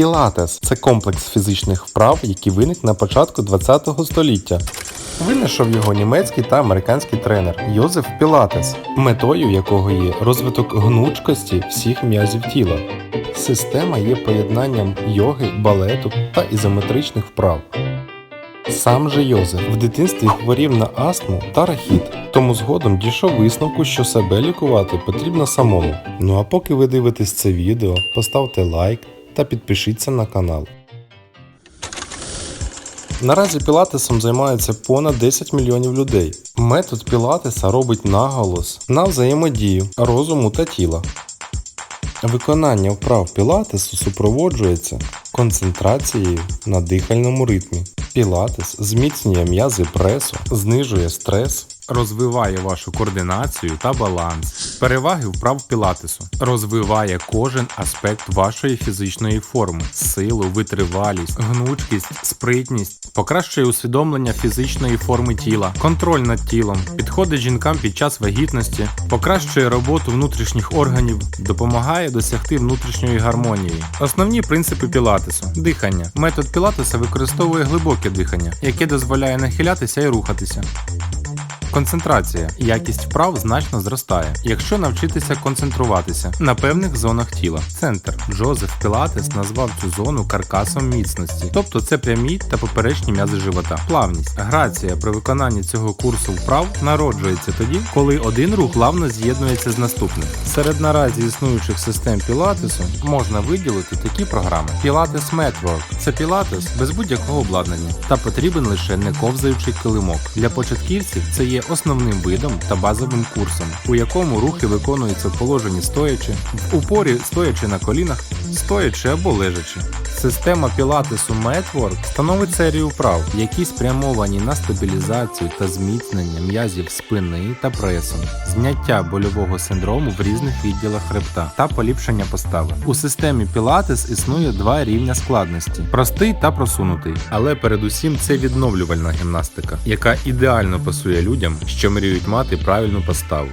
Пілатес це комплекс фізичних вправ, який виник на початку ХХ століття. Винайшов його німецький та американський тренер Йозеф Пілатес, метою якого є розвиток гнучкості всіх м'язів тіла. Система є поєднанням йоги, балету та ізометричних вправ. Сам же Йозеф в дитинстві хворів на астму та рахіт, тому згодом дійшов висновку, що себе лікувати потрібно самому. Ну а поки ви дивитесь це відео, поставте лайк та підпишіться на канал. Наразі пілатесом займається понад 10 мільйонів людей. Метод пілатеса робить наголос на взаємодію розуму та тіла. Виконання вправ пілатесу супроводжується концентрацією на дихальному ритмі. Пілатес зміцнює м'язи пресу, знижує стрес, розвиває вашу координацію та баланс, переваги вправ пілатесу, розвиває кожен аспект вашої фізичної форми, силу, витривалість, гнучкість, спритність, покращує усвідомлення фізичної форми тіла, контроль над тілом, підходить жінкам під час вагітності, покращує роботу внутрішніх органів, допомагає досягти внутрішньої гармонії. Основні принципи пілатесу: дихання. Метод пілатеса використовує глибоке дихання, яке дозволяє нахилятися і рухатися. Концентрація. Якість вправ значно зростає, якщо навчитися концентруватися на певних зонах тіла. Центр Джозеф Пілатес назвав цю зону каркасом міцності, тобто це прямі та поперечні м'язи живота. Плавність. Грація при виконанні цього курсу вправ народжується тоді, коли один рух плавно з'єднується з наступним. Серед наразі існуючих систем пілатесу можна виділити такі програми: Pilates Network – це пілатес без будь-якого обладнання та потрібен лише не ковзаючий килимок. Для початківців це є основним видом та базовим курсом, у якому рухи виконуються в положенні стоячи, в упорі стоячи на колінах, стоячи або лежачи. Система пілатесу Network становить серію вправ, які спрямовані на стабілізацію та зміцнення м'язів спини та пресу, зняття больового синдрому в різних відділах хребта та поліпшення постави. У системі Пілатес існує два рівня складності: простий та просунутий. Але передусім це відновлювальна гімнастика, яка ідеально пасує людям, що мріють мати правильну поставу.